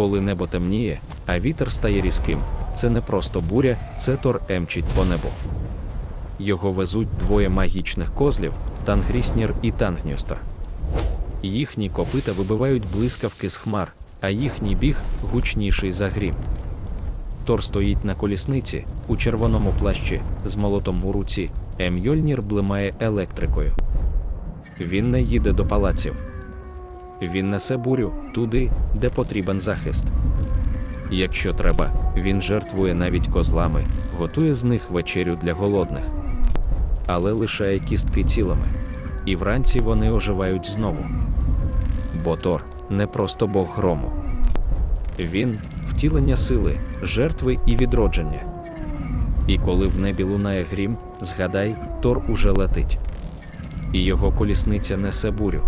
Коли небо темніє, а вітер стає різким, це не просто буря, це Тор емчить по небу. Його везуть двоє магічних козлів Тангріснір і Тангнюстер. Їхні копита вибивають блискавки з хмар, а їхній біг гучніший за грім. Тор стоїть на колісниці у червоному плащі з молотом у руці, Ем'йольнір блимає електрикою. Він не їде до палаців. Він несе бурю туди, де потрібен захист. Якщо треба, він жертвує навіть козлами, готує з них вечерю для голодних, але лишає кістки цілими. І вранці вони оживають знову. Бо Тор не просто Бог грому. Він втілення сили, жертви і відродження. І коли в небі лунає грім, згадай, Тор уже летить. І його колісниця несе бурю.